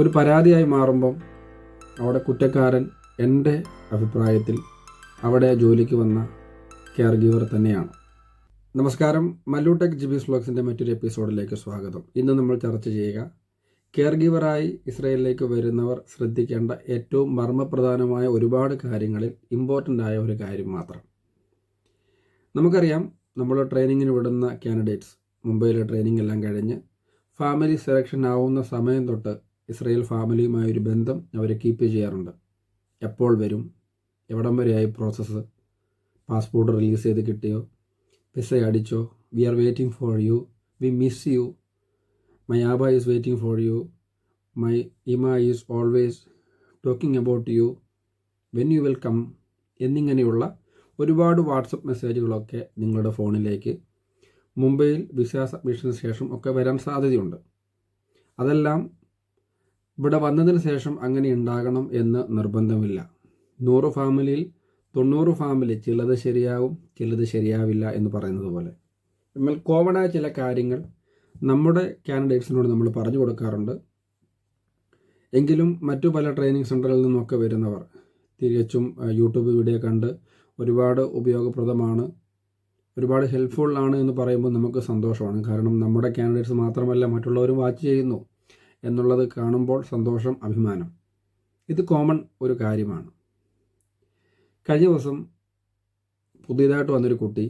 ഒരു പരാതിയായി മാറുമ്പം അവിടെ കുറ്റക്കാരൻ എന്റെ അഭിപ്രായത്തിൽ അവിടെ ജോലിക്ക് വന്ന കെയർ ഗീവർ തന്നെയാണ്. നമസ്കാരം. മല്ലൂടെക് ജിബിസ് ബ്ലോഗ്സിന്റെ മറ്റൊരു എപ്പിസോഡിലേക്ക് സ്വാഗതം. ഇന്ന് നമ്മൾ ചർച്ച ചെയ്യുക കെയർ ഗീവറായി ഇസ്രയേലിലേക്ക് വരുന്നവർ ശ്രദ്ധിക്കേണ്ട ഏറ്റവും മർമ്മപ്രധാനമായ ഒരുപാട് കാര്യങ്ങളിൽ ഇമ്പോർട്ടന്റ് ആയ ഒരു കാര്യം മാത്രം. നമുക്കറിയാം നമ്മൾ ട്രെയിനിങ്ങിന് വിടുന്ന കാൻഡിഡേറ്റ്സ് മുംബൈയിലെ ട്രെയിനിങ് എല്ലാം കഴിഞ്ഞ് ഫാമിലി സെലക്ഷൻ ആവുന്ന സമയം തൊട്ട് ഇസ്രയേൽ ഫാമിലിയുമായ ഒരു ബന്ധം അവർ കീപ്പ് ചെയ്യാറുണ്ട്. എപ്പോൾ വരും? എവിടം വരെയായി പ്രോസസ്സ് പാസ്പോർട്ട് റിലീസ് ചെയ്ത് കിട്ടിയോ? വിസ അടിച്ചോ? We are waiting for you we miss you my Aba is waiting for you my ഇമ is always talking about you when you will come എന്നിങ്ങനെയുള്ള ഒരുപാട് വാട്സപ്പ് മെസ്സേജുകളൊക്കെ നിങ്ങളുടെ ഫോണിലേക്ക്. മുംബൈയിൽ വിസ സബ്മിഷന് ശേഷം ഒക്കെ വരാൻ സാധ്യതയുണ്ട്. അതെല്ലാം ഇവിടെ വന്നതിന് ശേഷം അങ്ങനെ ഉണ്ടാകണം എന്ന് നിർബന്ധമില്ല. നൂറ് ഫാമിലിയിൽ തൊണ്ണൂറ് ഫാമിലി ചിലത് ശരിയാവും ചിലത് ശരിയാവില്ല എന്ന് പറയുന്നത് പോലെ. എന്നാൽ കോമണായ ചില കാര്യങ്ങൾ നമ്മുടെ കാൻഡിഡേറ്റ്സിനോട് നമ്മൾ പറഞ്ഞു കൊടുക്കാറുണ്ട്. എങ്കിലും മറ്റു പല ട്രെയിനിങ് സെന്ററിൽ നിന്നൊക്കെ വരുന്നവർ തികച്ചും യൂട്യൂബ് വീഡിയോ കണ്ട് ഒരുപാട് ഉപയോഗപ്രദമാണ് ഒരുപാട് ഹെൽപ്ഫുൾ ആണ് എന്ന് പറയുമ്പോൾ നമുക്ക് സന്തോഷമാണ്. കാരണം നമ്മുടെ കാൻഡിഡേറ്റ്സ് മാത്രമല്ല മറ്റുള്ളവരും വാച്ച് ചെയ്യുന്നു. എന്നുള്ളത് കാണുമ്പോൾ സന്തോഷം അഭിമാനം. ഇത് കോമൺ ഒരു കാര്യമാണ്. കഴിഞ്ഞ ദിവസം പുതിയതായിട്ട് വന്നൊരു കുട്ടി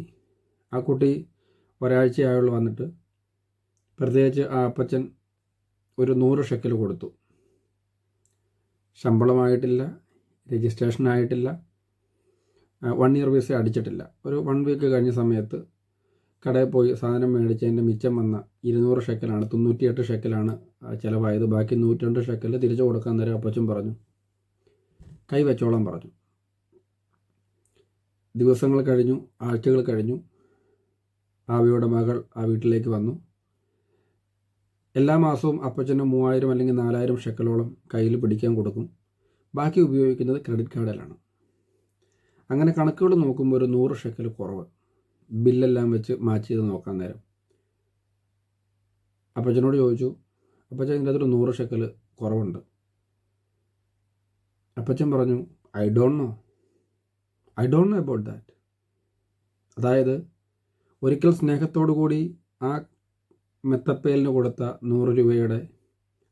ആ കുട്ടി ഒരാഴ്ചയായുള്ള വന്നിട്ട് പ്രത്യേകിച്ച് ആ അപ്പച്ചൻ ഒരു നൂറ് ഷെക്കൽ കൊടുത്തു. ശമ്പളമായിട്ടില്ല രജിസ്ട്രേഷൻ ആയിട്ടില്ല വൺ ഇയർ വിസ അടിച്ചിട്ടില്ല. ഒരു വൺ വീക്ക് കഴിഞ്ഞ സമയത്ത് കടയിൽ പോയി സാധനം മേടിച്ചതിന്റെ മിച്ചം വന്ന ഇരുന്നൂറ് ഷെക്കലാണ് തൊണ്ണൂറ്റിയെട്ട് ഷെക്കലാണ് ചിലവായത്. ബാക്കി നൂറ്റിരണ്ട് ഷെക്കൽ തിരിച്ചു കൊടുക്കാൻ നേരം അപ്പച്ചും പറഞ്ഞു. കൈ വെച്ചോളാൻ പറഞ്ഞു. ദിവസങ്ങൾ കഴിഞ്ഞു ആഴ്ചകൾ കഴിഞ്ഞു. ആവിയുടെ മകൾ ആ വീട്ടിലേക്ക് വന്നു. എല്ലാ മാസവും അപ്പച്ചന് മൂവായിരം അല്ലെങ്കിൽ നാലായിരം ഷെക്കലോളം കയ്യിൽ പിടിക്കാൻ കൊടുക്കും. ബാക്കി ഉപയോഗിക്കുന്നത് ക്രെഡിറ്റ് കാർഡിലാണ് അങ്ങനെ കണക്കുകൾ നോക്കുമ്പോൾ ഒരു നൂറ് ഷെക്കൽ കുറവ്. ബില്ലെല്ലാം വെച്ച് മാച്ച് ചെയ്ത് നോക്കാൻ നേരം. അപ്പച്ചനോട് ചോദിച്ചു അപ്പച്ചൻ ഇതിന്റെ അകത്തൊരു നൂറ് ഷെക്കൽ കുറവുണ്ട്. അപ്പച്ചൻ പറഞ്ഞു I don't know I don't know about that അതായത് ഒരിക്കൽ സ്നേഹത്തോടു കൂടി ആ മെത്തപ്പേലിന് കൊടുത്ത നൂറ് രൂപയുടെ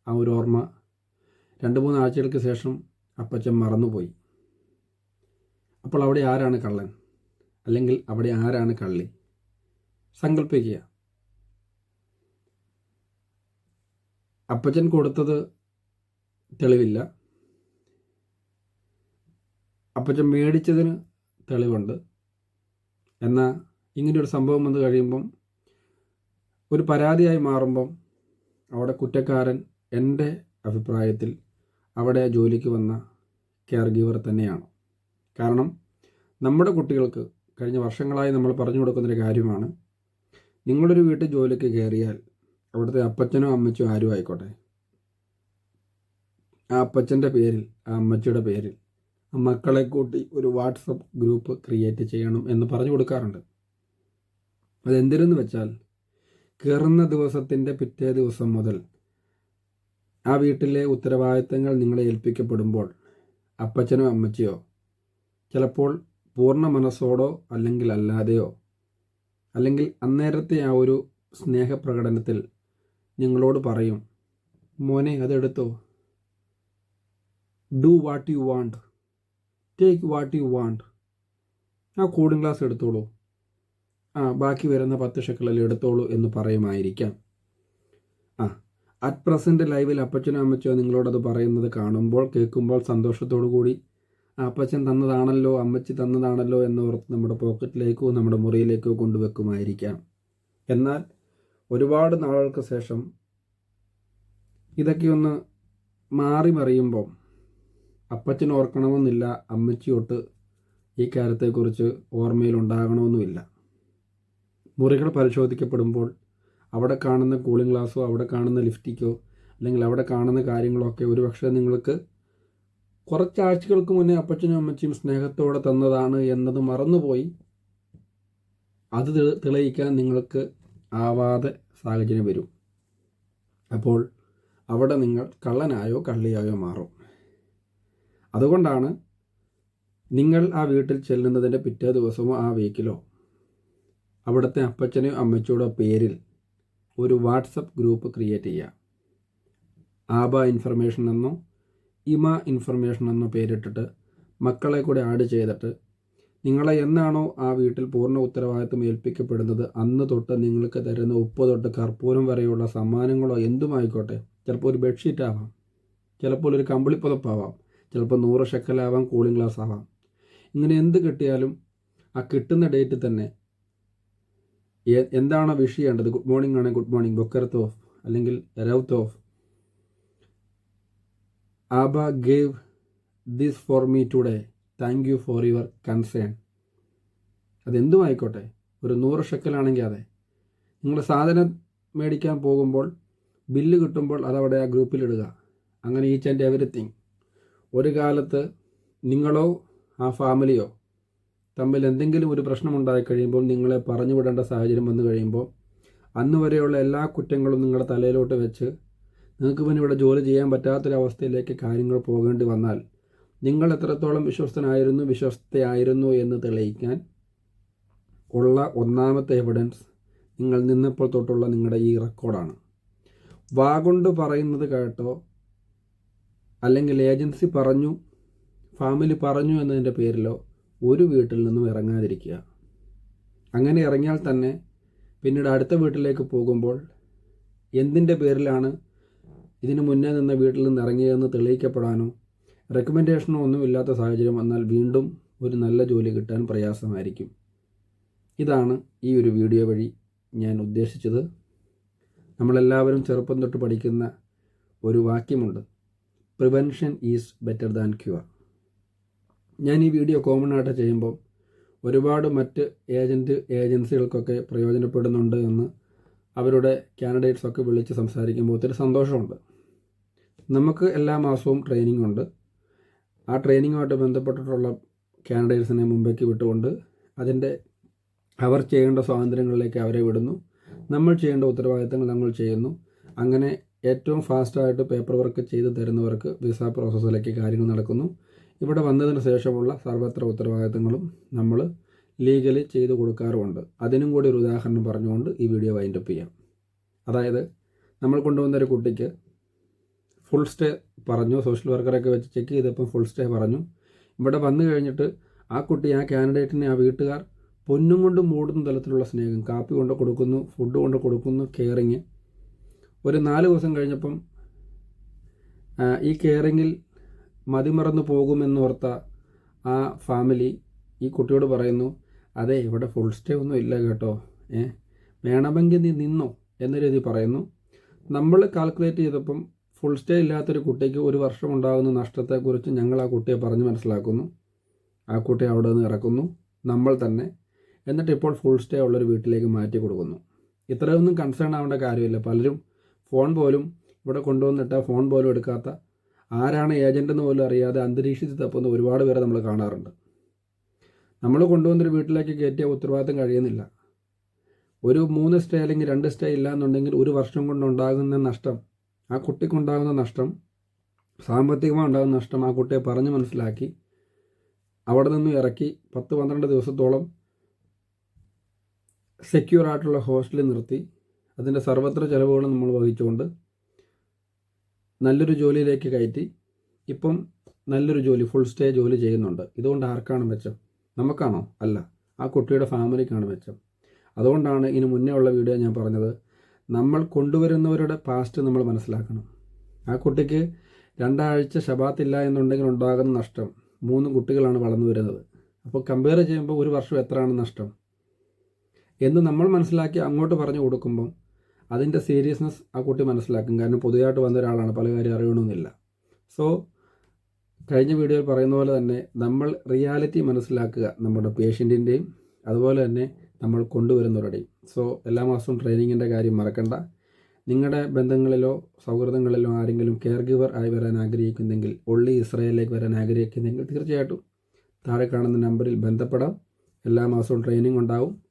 ആ ഒരു ഓർമ്മ രണ്ട് മൂന്ന് ആഴ്ചകൾക്ക് ശേഷം അപ്പച്ചൻ മറന്നുപോയി. അപ്പോൾ അവിടെ ആരാണ് കള്ളൻ? അല്ലെങ്കിൽ അവിടെ ആരാണ് കള്ളി? സങ്കല്പിക്കുക അപ്പച്ചൻ കൊടുത്തത് തെളിവില്ല. അപ്പച്ചൻ മേടിച്ചതിന് തെളിവുണ്ട്. എന്നാൽ ഇങ്ങനെയൊരു സംഭവം വന്നു കഴിയുമ്പം ഒരു പരാതിയായി മാറുമ്പം അവിടെ കുറ്റക്കാരൻ എന്റെ അഭിപ്രായത്തിൽ അവിടെ ജോലിക്ക് വന്ന കെയർ ഗീവർ തന്നെയാണ്. കാരണം നമ്മുടെ കുട്ടികൾക്ക് കഴിഞ്ഞ വർഷങ്ങളായി നമ്മൾ പറഞ്ഞു കൊടുക്കുന്നൊരു കാര്യമാണ് നിങ്ങളൊരു വീട്ടിൽ ജോലിക്ക് കയറിയാൽ അവിടുത്തെ അപ്പച്ചനോ അമ്മച്ചോ ആരും ആയിക്കോട്ടെ. ആ അപ്പച്ചന്റെ പേരിൽ ആ അമ്മച്ചിയുടെ പേരിൽ ആ മക്കളെ കൂട്ടി ഒരു വാട്സപ്പ് ഗ്രൂപ്പ് ക്രിയേറ്റ് ചെയ്യണം എന്ന് പറഞ്ഞു കൊടുക്കാറുണ്ട്. അതെന്തിനെന്ന് വെച്ചാൽ കയറുന്ന ദിവസത്തിന്റെ പിറ്റേ ദിവസം മുതൽ ആ വീട്ടിലെ ഉത്തരവാദിത്തങ്ങൾ നിങ്ങളെ ഏൽപ്പിക്കപ്പെടുമ്പോൾ അപ്പച്ചനോ അമ്മച്ചിയോ ചിലപ്പോൾ പൂർണ മനസ്സോടോ അല്ലെങ്കിൽ അല്ലാതെയോ അല്ലെങ്കിൽ അന്നേരത്തെ ആ ഒരു സ്നേഹപ്രകടനത്തിൽ നിങ്ങളോട് പറയും മോനെ അതെടുത്തോ. Do what you want take what you want ആ കൂളിംഗ് ഗ്ലാസ് എടുത്തോളൂ. ആ ബാക്കി വരുന്ന പത്ത് ഷെക്കളിൽ എടുത്തോളൂ എന്ന് പറയുമായിരിക്കാം. ആ അറ്റ് പ്രസന്റ് ലൈവിൽ അപ്പച്ചനും അമ്മച്ചോ നിങ്ങളോടത് പറയുന്നത് കാണുമ്പോൾ കേൾക്കുമ്പോൾ സന്തോഷത്തോടു കൂടി അപ്പച്ചൻ തന്നതാണല്ലോ അമ്മച്ചി തന്നതാണല്ലോ എന്നോർത്ത് നമ്മുടെ പോക്കറ്റിലേക്കോ നമ്മുടെ മുറിയിലേക്കോ കൊണ്ടുവെക്കുമായിരിക്കാം. എന്നാൽ ഒരുപാട് നാളുകൾക്ക് ശേഷം ഇതൊക്കെ ഒന്ന് മാറി മറിയുമ്പോൾ അപ്പച്ചൻ ഓർക്കണമെന്നില്ല അമ്മച്ചിയൊട്ട് ഈ കാര്യത്തെക്കുറിച്ച് ഓർമ്മയിലുണ്ടാകണമെന്നുമില്ല. മുറികൾ പരിശോധിക്കപ്പെടുമ്പോൾ അവിടെ കാണുന്ന കൂളിംഗ് ഗ്ലാസ്സോ അവിടെ കാണുന്ന ലിഫ്റ്റിക്കോ അല്ലെങ്കിൽ അവിടെ കാണുന്ന കാര്യങ്ങളൊക്കെ ഒരുപക്ഷെ നിങ്ങൾക്ക് കുറച്ചാഴ്ചകൾക്ക് മുന്നേ അപ്പച്ചനും അമ്മച്ചിയും സ്നേഹത്തോടെ തന്നതാണ് എന്നത് മറന്നുപോയി. അത് തെളിയിക്കാൻ നിങ്ങൾക്ക് ആവാതെ സാഹചര്യം വരും. അപ്പോൾ അവിടെ നിങ്ങൾ കള്ളനായോ കള്ളിയായോ മാറും. അതുകൊണ്ടാണ് നിങ്ങൾ ആ വീട്ടിൽ ചെല്ലുന്നതിന്റെ പിറ്റേ ദിവസമോ ആ വീക്കിലോ അവിടുത്തെ അപ്പച്ചനെയോ അമ്മച്ചോടോ പേരിൽ ഒരു വാട്സപ്പ് ഗ്രൂപ്പ് ക്രിയേറ്റ് ചെയ്യുക. ആബ ഇൻഫർമേഷൻ എന്നോ ഇമ ഇൻഫർമേഷൻ എന്നോ പേരിട്ടിട്ട് മക്കളെ കൂടെ ആഡ് ചെയ്തിട്ട് നിങ്ങളെ എന്നാണോ ആ വീട്ടിൽ പൂർണ ഉത്തരവാദിത്വം ഏൽപ്പിക്കപ്പെടുന്നത്? അന്ന് തൊട്ട് നിങ്ങൾക്ക് തരുന്ന ഉപ്പ് തൊട്ട് കർപ്പൂരം വരെയുള്ള സമ്മാനങ്ങളോ എന്തുമായിക്കോട്ടെ? ചിലപ്പോൾ ഒരു ബെഡ്ഷീറ്റ് ആവാം. ചിലപ്പോൾ ഒരു കമ്പിളിപ്പുതപ്പാവാം ചിലപ്പോൾ നൂറ് ഷെക്കലാവാം കൂളിംഗ് ഗ്ലാസ് ആവാം. ഇങ്ങനെ എന്ത് കിട്ടിയാലും ആ കിട്ടുന്ന ഡേറ്റ് തന്നെ എന്താണോ വിഷ് ചെയ്യേണ്ടത്? ഗുഡ് മോർണിംഗ് ആണെങ്കിൽ ഗുഡ് മോർണിംഗ്. ബൊക്കർത്ത് ഓഫ് അല്ലെങ്കിൽ രൗത്ത്. ഓഫ് Aba gave this for me today. Thank you for your concern. അതെന്തും ആയിക്കോട്ടെ ഒരു നൂറ് ഷെക്കലാണെങ്കിൽ അതെ. നിങ്ങൾ സാധനം മേടിക്കാൻ പോകുമ്പോൾ ബില്ല് കിട്ടുമ്പോൾ അതവിടെ ആ ഗ്രൂപ്പിലിടുക അങ്ങനെ ഈച്ച് ആൻഡ് എവറിത്തിങ് ഒരു കാലത്ത് നിങ്ങളോ ആ ഫാമിലിയോ തമ്മിൽ എന്തെങ്കിലും ഒരു പ്രശ്നമുണ്ടായി കഴിയുമ്പോൾ നിങ്ങളെ പറഞ്ഞു വിടേണ്ട സാഹചര്യം വന്നു കഴിയുമ്പോൾ അന്ന് വരെയുള്ള എല്ലാ കുറ്റങ്ങളും നിങ്ങളുടെ തലയിലോട്ട് വെച്ച് നിങ്ങൾക്ക് പിന്നെ ഇവിടെ ജോലി ചെയ്യാൻ പറ്റാത്തൊരവസ്ഥയിലേക്ക് കാര്യങ്ങൾ പോകേണ്ടി വന്നാൽ നിങ്ങൾ എത്രത്തോളം വിശ്വസ്തനായിരുന്നു വിശ്വസ്തയായിരുന്നു എന്ന് തെളിയിക്കാൻ ഉള്ള ഒന്നാമത്തെ എവിഡൻസ് നിങ്ങൾ നിന്നപ്പോൾ തൊട്ടുള്ള നിങ്ങളുടെ ഈ റെക്കോർഡാണ് വാഗൊണ്ട് പറയുന്നത് കേട്ടോ അല്ലെങ്കിൽ ഏജൻസി പറഞ്ഞു ഫാമിലി പറഞ്ഞു എന്നതിന്റെ പേരിലോ ഒരു വീട്ടിൽ നിന്നും ഇറങ്ങാതിരിക്കുക. അങ്ങനെ ഇറങ്ങിയാൽ തന്നെ പിന്നീട് അടുത്ത വീട്ടിലേക്ക് പോകുമ്പോൾ എന്തിന്റെ പേരിലാണ് ഇതിനു മുന്നേ നിന്ന വീട്ടിൽ നിന്ന് ഇറങ്ങിയതെന്ന് തെളിയിക്കപ്പെടാനോ റെക്കമെൻഡേഷനോ ഒന്നുമില്ലാത്ത സാഹചര്യം വന്നാൽ വീണ്ടും ഒരു നല്ല ജോലി കിട്ടാൻ പ്രയാസമായിരിക്കും. ഇതാണ് ഈ ഒരു വീഡിയോ വഴി ഞാൻ ഉദ്ദേശിച്ചത്. നമ്മളെല്ലാവരും ചെറുപ്പം തൊട്ട് പഠിക്കുന്ന ഒരു വാക്യമുണ്ട്. Prevention is better than cure ഞാൻ ഈ വീഡിയോ കോമൺ ആയിട്ട് ചെയ്യുമ്പോൾ ഒരുപാട് മറ്റ് ഏജന്റ് ഏജൻസികൾക്കൊക്കെ പ്രയോജനപ്പെടുന്നുണ്ട് എന്ന് അവരുടെ കാൻഡിഡേറ്റ്സ് ഒക്കെ വിളിച്ച് സംസാരിക്കുമ്പോൾ ഒത്തിരി സന്തോഷമുണ്ട്. നമുക്ക് എല്ലാ മാസവും ട്രെയിനിങ് ഉണ്ട്. ആ ട്രെയിനിങ്ങുമായിട്ട് ബന്ധപ്പെട്ടിട്ടുള്ള കാൻഡിഡേറ്റ്സിനെ മുമ്പേക്ക് വിട്ടുകൊണ്ട് അതിന്റെ അവർ ചെയ്യേണ്ട സ്വാതന്ത്ര്യങ്ങളിലേക്ക് അവരെ വിടുന്നു. നമ്മൾ ചെയ്യേണ്ട ഉത്തരവാദിത്തങ്ങൾ നമ്മൾ ചെയ്യുന്നു. അങ്ങനെ ഏറ്റവും ഫാസ്റ്റായിട്ട് പേപ്പർ വർക്ക് ചെയ്ത് തരുന്നവർക്ക് വിസ പ്രോസസ്സിലേക്ക് കാര്യങ്ങൾ നടക്കുന്നു. ഇവിടെ വന്നതിന് ശേഷമുള്ള സർവത്ര ഉത്തരവാദിത്തങ്ങളും നമ്മൾ ലീഗലി ചെയ്തു കൊടുക്കാറുമുണ്ട്. അതിനും കൂടി ഒരു ഉദാഹരണം പറഞ്ഞുകൊണ്ട് ഈ വീഡിയോ വൈൻഡപ്പ് ചെയ്യാം. അതായത് നമ്മൾ കൊണ്ടുവന്ന ഒരു കുട്ടിക്ക് ഫുൾ സ്റ്റേ പറഞ്ഞു. സോഷ്യൽ വർക്കറൊക്കെ വെച്ച് ചെക്ക് ചെയ്തപ്പം ഫുൾ സ്റ്റേ പറഞ്ഞു. ഇവിടെ വന്നു കഴിഞ്ഞിട്ട് ആ കുട്ടി ആ കാൻഡിഡേറ്റിനെ ആ വീട്ടുകാർ പൊന്നും കൊണ്ട് മൂടുന്ന തലത്തിലുള്ള സ്നേഹം. കാപ്പി കൊണ്ട് കൊടുക്കുന്നു ഫുഡ് കൊണ്ട് കൊടുക്കുന്നു കെയറിങ് ഒരു നാല് ദിവസം കഴിഞ്ഞപ്പം ഈ കെയറിങ്ങിൽ മതിമറന്നു പോകുമെന്നോർത്ത ആ ഫാമിലി ഈ കുട്ടിയോട് പറയുന്നു അതെ ഇവിടെ ഫുൾ സ്റ്റേ ഒന്നും ഇല്ല കേട്ടോ. ഏ വേണമെങ്കിൽ നീ നിന്നോ എന്ന രീതി പറയുന്നു. നമ്മൾ കാൽക്കുലേറ്റ് ചെയ്തപ്പം ഫുൾ സ്റ്റേ ഇല്ലാത്തൊരു കുട്ടിക്ക് ഒരു വർഷം ഉണ്ടാകുന്ന നഷ്ടത്തെക്കുറിച്ച് ഞങ്ങൾ ആ കുട്ടിയെ പറഞ്ഞ് മനസ്സിലാക്കുന്നു. ആ കുട്ടി അവിടെ നിന്ന് ഇറക്കുന്നു. നമ്മൾ തന്നെ. എന്നിട്ട് ഇപ്പോൾ ഫുൾ സ്റ്റേ ഉള്ളൊരു വീട്ടിലേക്ക് മാറ്റി കൊടുക്കുന്നു. ഇത്രയൊന്നും കൺസേൺ ആവേണ്ട കാര്യമില്ല. പലരും ഫോൺ പോലും ഇവിടെ കൊണ്ടുവന്നിട്ട് ഫോൺ പോലും എടുക്കാത്ത ആരാണ് ഏജന്റ് എന്ന് പോലും അറിയാതെ അന്തരീക്ഷത്തിൽ തപ്പുന്ന ഒരുപാട് പേരെ നമ്മൾ കാണാറുണ്ട്. നമ്മൾ കൊണ്ടുവന്നൊരു വീട്ടിലേക്ക് കയറ്റിയ ഉത്തരവാദിത്തം കഴിയുന്നില്ല. ഒരു മൂന്ന് സ്റ്റേ അല്ലെങ്കിൽ രണ്ട് സ്റ്റേ ഇല്ല എന്നുണ്ടെങ്കിൽ ഒരു വർഷം കൊണ്ടുണ്ടാകുന്ന നഷ്ടം ആ കുട്ടിക്കുണ്ടാകുന്ന നഷ്ടം സാമ്പത്തികമായി ഉണ്ടാകുന്ന നഷ്ടം ആ കുട്ടിയെ പറഞ്ഞ് മനസ്സിലാക്കി അവിടെ നിന്നും ഇറക്കി പത്ത് പന്ത്രണ്ട് ദിവസത്തോളം സെക്യൂർ ആയിട്ടുള്ള ഹോസ്റ്റലിൽ നിർത്തി. അതിന്റെ സർവത്ര ചിലവുകളും നമ്മൾ വഹിച്ചുകൊണ്ട് നല്ലൊരു ജോലിയിലേക്ക് കയറ്റി. ഇപ്പം നല്ലൊരു ജോലി ഫുൾ സ്റ്റേ ജോലി ചെയ്യുന്നുണ്ട്. ഇതുകൊണ്ട് ആർക്കാണ് മെച്ചം? നമുക്കാണോ? അല്ല. ആ കുട്ടിയുടെ ഫാമിലിക്കാണ് മെച്ചം. അതുകൊണ്ടാണ് ഇനി മുന്നേ ഉള്ള വീഡിയോ ഞാൻ പറഞ്ഞത് നമ്മൾ കൊണ്ടുവരുന്നവരുടെ പാസ്റ്റ് നമ്മൾ മനസ്സിലാക്കണം. ആ കുട്ടിക്ക് രണ്ടാഴ്ച ശബാത്തില്ല എന്നുണ്ടെങ്കിൽ ഉണ്ടാകുന്ന നഷ്ടം മൂന്ന് കുട്ടികളാണ് വളർന്നു വരുന്നത്. അപ്പോൾ കമ്പയർ ചെയ്യുമ്പോൾ ഒരു വർഷം എത്രയാണ് നഷ്ടം? എന്ന് നമ്മൾ മനസ്സിലാക്കി അങ്ങോട്ട് പറഞ്ഞു കൊടുക്കുമ്പം അതിന്റെ സീരിയസ്നെസ് ആ കുട്ടി മനസ്സിലാക്കും. കാരണം പുതിയതായിട്ട് വന്ന ഒരാളാണ് പല കാര്യം അറിയണമെന്നില്ല. സോ കഴിഞ്ഞ വീഡിയോയിൽ പറയുന്ന പോലെ തന്നെ നമ്മൾ റിയാലിറ്റി മനസ്സിലാക്കുക നമ്മുടെ പേഷ്യന്റിന്റെയും അതുപോലെ തന്നെ നമ്മൾ കൊണ്ടുവരുന്നവരുടെയും സോ എല്ലാ മാസവും ട്രെയിനിങ്ങിന്റെ കാര്യം മറക്കണ്ട. നിങ്ങളുടെ ബന്ധങ്ങളിലോ സൗഹൃദങ്ങളിലോ ആരെങ്കിലും കെയർ ഗിവർ ആയി വരാൻ ആഗ്രഹിക്കുന്നെങ്കിൽ ഒള്ളി ഇസ്രയേലിലേക്ക് വരാൻ ആഗ്രഹിക്കുന്നെങ്കിൽ തീർച്ചയായിട്ടും താഴെ കാണുന്ന നമ്പറിൽ ബന്ധപ്പെടാം. എല്ലാ മാസവും ട്രെയിനിങ് ഉണ്ടാവും.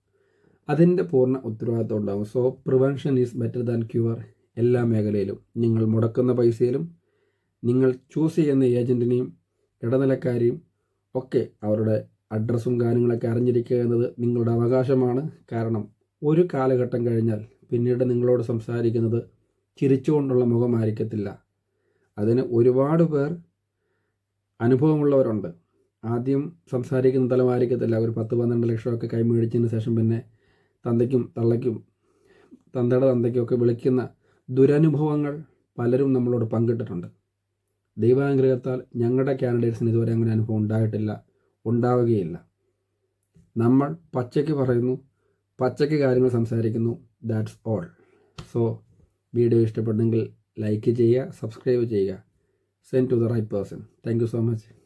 അതിന്റെ പൂർണ ഉത്തരവാദിത്വം ഉണ്ടാവും. So prevention is better than cure എല്ലാ മേഖലയിലും. നിങ്ങൾ മുടക്കുന്ന പൈസയിലും നിങ്ങൾ ചൂസ് ചെയ്യുന്ന ഏജന്റിനെയും ഇടനിലക്കാരെയും ഒക്കെ അവരുടെ അഡ്രസ്സും കാര്യങ്ങളൊക്കെ അറിഞ്ഞിരിക്കുക എന്നത് നിങ്ങളുടെ അവകാശമാണ്. കാരണം ഒരു കാലഘട്ടം കഴിഞ്ഞാൽ പിന്നീട് നിങ്ങളോട് സംസാരിക്കുന്നത് ചിരിച്ചുകൊണ്ടുള്ള മുഖമായിരിക്കത്തില്ല. അതിന് ഒരുപാട് പേർ അനുഭവമുള്ളവരുണ്ട്. ആദ്യം സംസാരിക്കുന്ന തലമായിരിക്കത്തില്ല. ഒരു പത്ത് പന്ത്രണ്ട് ലക്ഷമൊക്കെ കൈമേടിച്ചതിന് ശേഷം പിന്നെ തന്തയ്ക്കും തള്ളയ്ക്കും തന്തയുടെ തന്തയ്ക്കൊക്കെ വിളിക്കുന്ന ദുരനുഭവങ്ങൾ പലരും നമ്മളോട് പങ്കിട്ടിട്ടുണ്ട്. ദൈവാനുഗ്രഹത്താൽ ഞങ്ങളുടെ കാൻഡിഡേറ്റ്സിന് ഇതുവരെ അങ്ങനെ അനുഭവം ഉണ്ടായിട്ടില്ല. ഉണ്ടാവുകയില്ല. നമ്മൾ പച്ചയ്ക്ക് പറയുന്നു പച്ചയ്ക്ക് കാര്യങ്ങൾ സംസാരിക്കുന്നു ദാറ്റ്സ് ഓൾ സോ വീഡിയോ ഇഷ്ടപ്പെട്ടെങ്കിൽ ലൈക്ക് ചെയ്യുക സബ്സ്ക്രൈബ് ചെയ്യുക. Send to the right person thank so much